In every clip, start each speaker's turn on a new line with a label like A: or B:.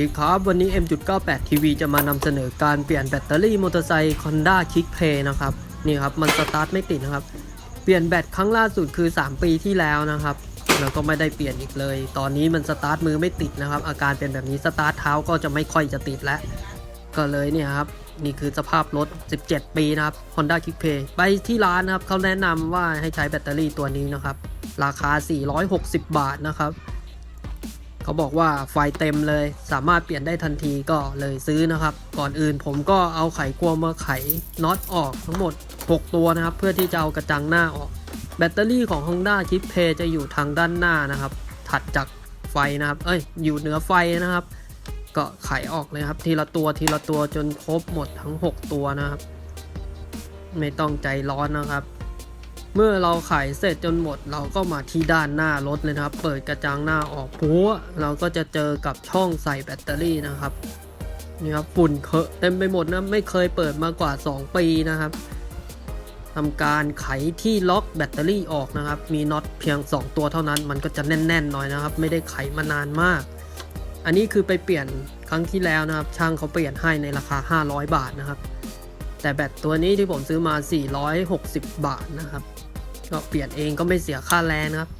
A: ดีครับวันนี้ M.98 TV จะมานำเสนอการเปลี่ยนแบตเตอรี่มอเตอร์ไซค์ Honda Kick Play นะครับนี่ครับมันสตาร์ทไม่ติดนะครับ เปลี่ยนแบตครั้งล่าสุดคือ 3 ปีที่แล้วนะครับแล้วก็ไม่ได้เปลี่ยนอีกเลย ตอนนี้มันสตาร์ทมือไม่ติดนะครับ อาการเป็นแบบนี้สตาร์ทเท้าก็จะไม่ค่อยจะติดแล้ว ก็เลยเนี่ยครับนี่คือสภาพรถ 17 ปีนะครับ Honda Kick Play ไปที่ร้านนะครับเขาแนะนำว่าให้ใช้แบตเตอรี่ตัวนี้นะครับราคา 460 บาทนะครับ เขาบอกว่าไฟเต็มเลย สามารถเปลี่ยนได้ทันทีก็เลยซื้อนะครับ ก่อนอื่นผมก็เอาไขควงมาไขน็อตออกทั้งหมด 6 ตัวนะครับ เพื่อที่จะเอากระจังหน้าออก แบตเตอรี่ของ Honda Chip Play จะอยู่ทางด้านหน้านะครับ ถัดจากไฟนะครับ เอ้ย อยู่เหนือไฟนะครับ ก็ไขออกเลยครับ ทีละตัวทีละตัวจนครบหมดทั้ง 6 ตัวนะครับ ไม่ต้องใจร้อนนะครับ เมื่อเราไขเสร็จจนหมดเราก็มาที่ด้านหน้ารถเลยนะครับ เปิดกระจังหน้าออกปัวเราก็จะเจอกับช่องใส่แบตเตอรี่นะครับนี่ครับฝุ่นเคอะเต็มไปหมดนะไม่เคยเปิดมากว่า 2 ปีนะครับทำการไขที่ล็อกแบตเตอรี่ออกนะครับ มีน็อตเพียง 2 ตัวเท่านั้น มันก็จะแน่นๆหน่อยนะครับ ไม่ได้ไขมานานมาก อันนี้คือไปเปลี่ยนครั้งที่แล้วนะครับ ช่างเขาเปลี่ยนให้ในราคา 500 บาทนะครับ แต่แบตตัวนี้ที่ผมซื้อมา 460 บาทนะครับ ก็เปลี่ยนเองก็ไม่เสียค่าแรงนะครับ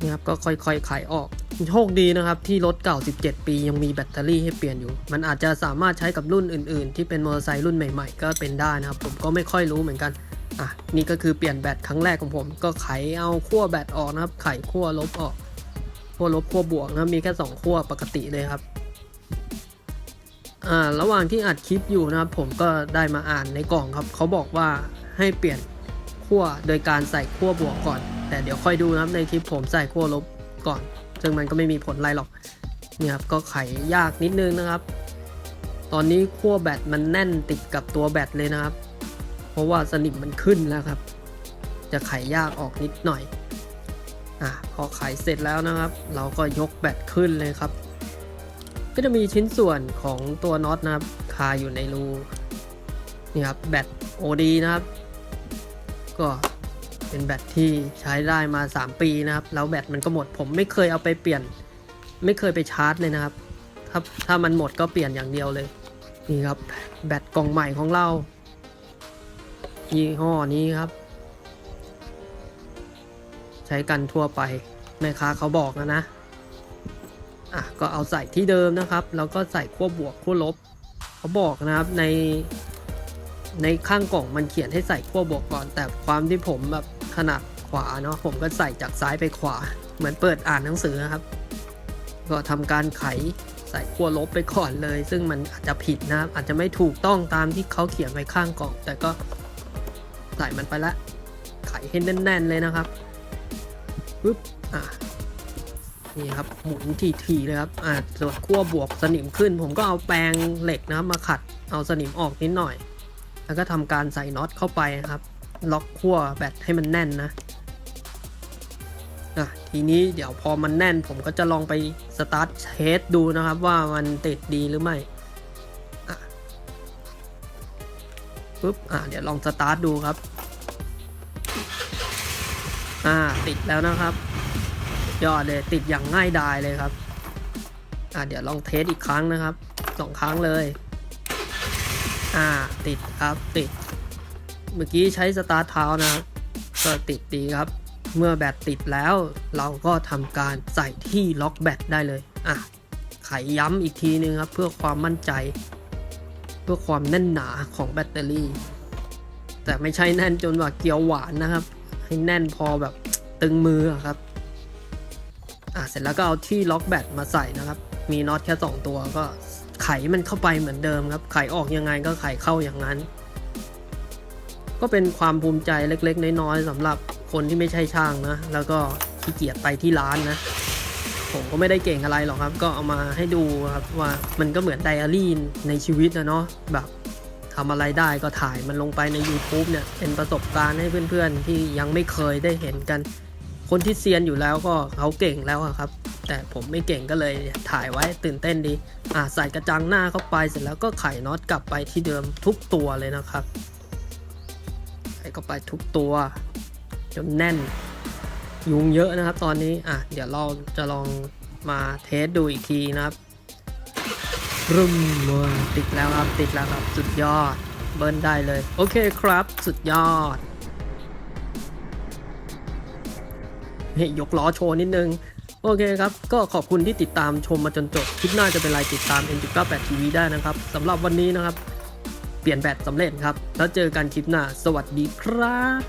A: นี่ครับก็ค่อยๆขายออกโชคดีนะครับที่รถเก่า 17 ปียังมีแบตเตอรี่ให้เปลี่ยนอยู่ มันอาจจะสามารถใช้กับรุ่นอื่น ๆ ที่เป็นมอเตอร์ไซค์รุ่นใหม่ๆ ก็เป็นได้นะครับ ผมก็ไม่ค่อยรู้เหมือนกันอะนี่ก็คือเปลี่ยนแบตครั้งแรกของผม ก็ไขเอาขั้วแบตออกนะครับ ไขขั้วลบออกขั้วลบขั้วบวกนะมีแค่สองขั้วปกติเลยครับอ่าระหว่างที่อัดคลิปอยู่นะครับผมก็ได้มาอ่านในกล่องครับ เขาบอกว่าให้เปลี่ยน ขั้วโดยการใส่ขั้วบวกก่อน แต่เดี๋ยวค่อยดูนะครับในคลิปผมใส่ขั้วลบก่อน ซึ่งมันก็ไม่มีผลอะไรหรอกนี่ครับก็ไขยากนิดนึงนะครับ ตอนนี้ขั้วแบตมันแน่นติดกับตัวแบตเลยนะครับ เพราะว่าสนิมมันขึ้นแล้วครับ จะไขยากออกนิดหน่อยอะพอไขเสร็จแล้วนะครับ เราก็ยกแบตขึ้นเลยครับ ก็จะมีชิ้นส่วนของตัวน็อตนะครับคาอยู่ในรูนี่ครับแบต OD นะครับ ก็เป็นแบตที่ใช้ได้มา 3 ปีนะครับ แล้วแบตมันก็หมด ผมไม่เคยเอาไปเปลี่ยน ไม่เคยไปชาร์จเลยนะครับ ถ้าถ้ามันหมดก็เปลี่ยนอย่างเดียวเลย นี่ครับ แบตกล่องใหม่ของเรา ยี่ห้อนี้ครับ ใช้กันทั่วไป แม่ค้าเขาบอกนะนะ อะ ก็เอาใส่ที่เดิมนะครับ แล้วก็ใส่ขั้วบวกขั้วลบ เขาบอกนะครับใน ในข้างกล่องมันเขียนให้ใส่ขั้วบวกก่อน แต่ความที่ผมแบบถนัดขวาเนาะผมก็ใส่จากซ้ายไปขวา เหมือนเปิดอ่านหนังสือนะครับ ก็ทำการไขใส่ขั้วลบไปก่อนเลย ซึ่งมันอาจจะผิดนะครับ อาจจะไม่ถูกต้องตามที่เขาเขียนไว้ข้างกล่อง แต่ก็ใส่มันไปละ ไขให้แน่น ๆ เลยนะครับปึ๊บอะนี่ครับหมุนทีๆเลยครับอ่าส่วนขั้วบวกสนิมขึ้น ผมก็เอาแปรงเหล็กนะครับมาขัดเอาสนิมออกนิดหน่อย แล้วก็ทำการใส่น็อตเข้าไปนะครับ ล็อกขั้วแบตให้มันแน่นนะอะทีนี้เดี๋ยวพอมันแน่นผมก็จะลองไปสตาร์ทเทสดูนะครับว่ามันติดดีหรือไม่ปุ๊บอะเดี๋ยวลองสตาร์ทดูครับ อ่าติดแล้วนะครับ ยอดเลยติดอย่างง่ายดายเลยครับ อ่าเดี๋ยวลองเทสอีกครั้งนะครับสองครั้งเลย อ่า ติดครับติด เมื่อกี้ใช้สตาร์ทเท้านะก็ติดดีครับ เมื่อแบตติดแล้ว เราก็ทำการใส่ที่ล็อกแบตได้เลยอะไขย้ำอีกทีนึงครับ เพื่อความมั่นใจ เพื่อความแน่นหนาของแบตเตอรี่ แต่ไม่ใช่แน่นจนว่าเกี๊ยวหวานนะครับ ให้แน่นพอแบบตึงมือครับอะเสร็จแล้วก็เอาที่ล็อกแบตมาใส่นะครับ มีน็อตแค่ 2 ตัวก็ ไขมันเข้าไปเหมือนเดิมครับ ไขออกยังไงก็ไขเข้าอย่างนั้น ก็เป็นความภูมิใจเล็ก ๆ น้อยๆสำหรับคนที่ไม่ใช่ช่างนะ แล้วก็ขี้เกียจไปที่ร้านนะ ผมก็ไม่ได้เก่งอะไรหรอกครับ ก็เอามาให้ดูครับว่ามันก็เหมือนไดอารี่ในชีวิตนะเนาะแบบทำอะไรได้ก็ถ่ายมันลงไปใน YouTube เนี่ย เป็นประสบการณ์ให้เพื่อนๆ ที่ยังไม่เคยได้เห็นกัน คนที่เซียนอยู่แล้วก็เขาเก่งแล้วครับ แต่ผมไม่เก่งก็เลยถ่ายไว้ตื่นเต้นดี อ่าใส่กระจังหน้าเข้าไปเสร็จแล้วก็ไขน็อตกลับไปที่เดิมทุกตัวเลยนะครับใส่เข้าไปทุกตัวจนแน่น ยุงเยอะนะครับ ตอนนี้อะเดี๋ยวเราจะลองมาเทสดูอีกทีนะครับรึมเว้ยติดแล้วครับติดแล้วครับสุดยอด เบิ้ลได้เลย โอเคครับ สุดยอดเฮ้ยยกล้อโชว์นิดนึง โอเคครับ ก็ขอบคุณที่ติดตามชมมาจนจบ คลิปหน้าจะเป็นไรติดตาม N98 TV ได้นะครับสำหรับวันนี้นะครับ เปลี่ยนแบตสำเร็จครับ แล้วเจอกันคลิปหน้า สวัสดีครับ